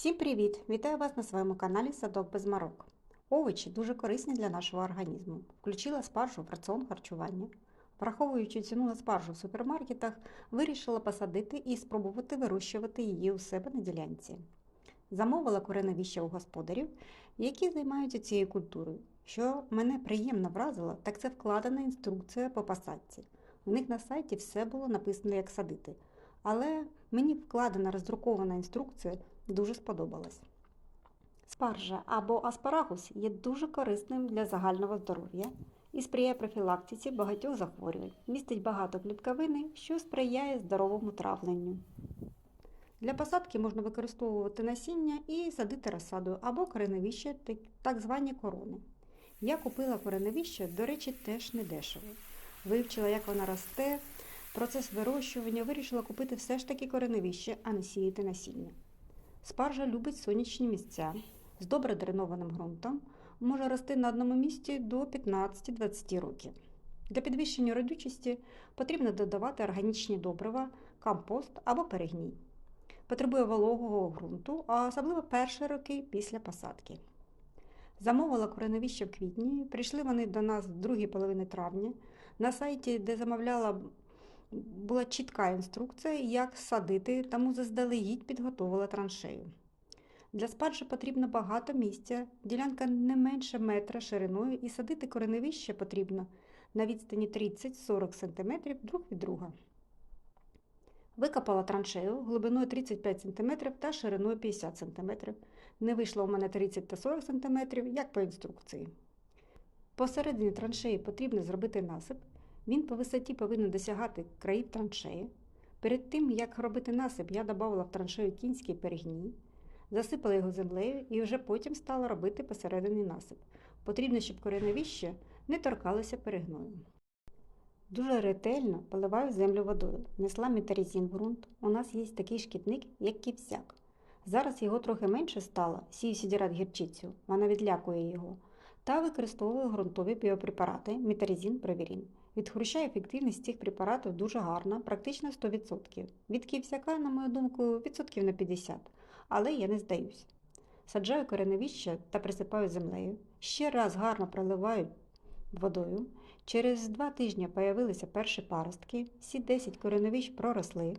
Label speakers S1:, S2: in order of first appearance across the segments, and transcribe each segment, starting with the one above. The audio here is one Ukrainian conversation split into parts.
S1: Всім привіт! Вітаю вас на своєму каналі Садок без марок. Овочі дуже корисні для нашого організму. Включила спаржу в раціон харчування. Враховуючи ціну на спаржу в супермаркетах, вирішила посадити і спробувати вирощувати її у себе на ділянці. Замовила кореновіще у господарів, які займаються цією культурою. Що мене приємно вразило, так це вкладена інструкція по посадці. У них на сайті все було написано, як садити. Але мені вкладена роздрукована інструкція дуже сподобалась. Спаржа або аспарагус є дуже корисним для загального здоров'я і сприяє профілактиці багатьох захворювань, містить багато клітковини, що сприяє здоровому травленню. Для посадки можна використовувати насіння і садити розсаду або кореновище, так звані корони. Я купила кореновище, до речі, теж не дешево. Вивчила, як вона росте, процес вирощування, вирішила купити все ж таки кореновище, а не сіяти насіння. Спаржа любить сонячні місця з добре дренованим ґрунтом, може рости на одному місці до 15-20 років. Для підвищення родючості потрібно додавати органічні добрива, компост або перегній. Потребує вологого ґрунту, а особливо перші роки після посадки. Замовила кореновище в квітні, прийшли вони до нас в другій половини травня. На сайті, де замовляла була чітка інструкція, як садити, тому заздалегідь підготовила траншею. Для спаджі потрібно багато місця, ділянка не менше метра шириною і садити кореневище потрібно на відстані 30-40 см друг від друга. Викопала траншею глибиною 35 см та шириною 50 см. Не вийшло у мене 30 та 40 см, як по інструкції. Посередині траншеї потрібно зробити насип. Він по висоті повинен досягати країв траншеї. Перед тим, як робити насип, я додавала в траншею кінський перегній, засипала його землею і вже потім стала робити посередині насип. Потрібно, щоб кореновище не торкалося перегною. Дуже ретельно поливаю землю водою. Несла метарізін в ґрунт. У нас є такий шкідник, як кіпсяк. Зараз його трохи менше стало, сію сідірат гірчицю, вона відлякує його, та використовую ґрунтові біопрепарати метарізін провірін. Від хруща ефективність цих препаратів дуже гарна, практично 100%. Від ківсяка, на мою думку, відсотків на 50%, але я не здаюсь. Саджаю кореневище та присипаю землею. Ще раз гарно проливаю водою. Через два тижні появилися перші паростки, всі 10 кореневищ проросли.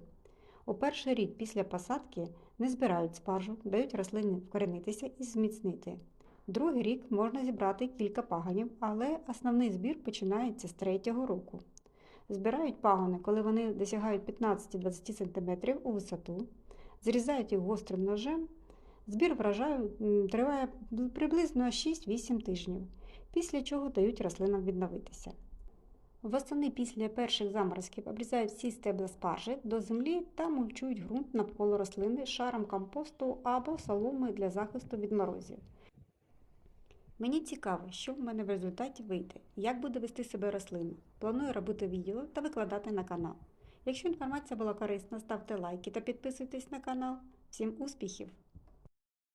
S1: У перший рік після посадки не збирають спаржу, дають рослині вкоренитися і зміцнити. Другий рік можна зібрати кілька паганів, але основний збір починається з третього року. Збирають пагони, коли вони досягають 15-20 см у висоту, зрізають їх гострим ножем. Збір врожаю триває приблизно 6-8 тижнів, після чого дають рослинам відновитися. Восени після перших заморозків обрізають всі стебла спаржі до землі та мульчують ґрунт навколо рослини шаром компосту або соломи для захисту від морозів. Мені цікаво, що в мене в результаті вийде, як буде вести себе рослина. Планую робити відео та викладати на канал. Якщо інформація була корисна, ставте лайки та підписуйтесь на канал. Всім успіхів!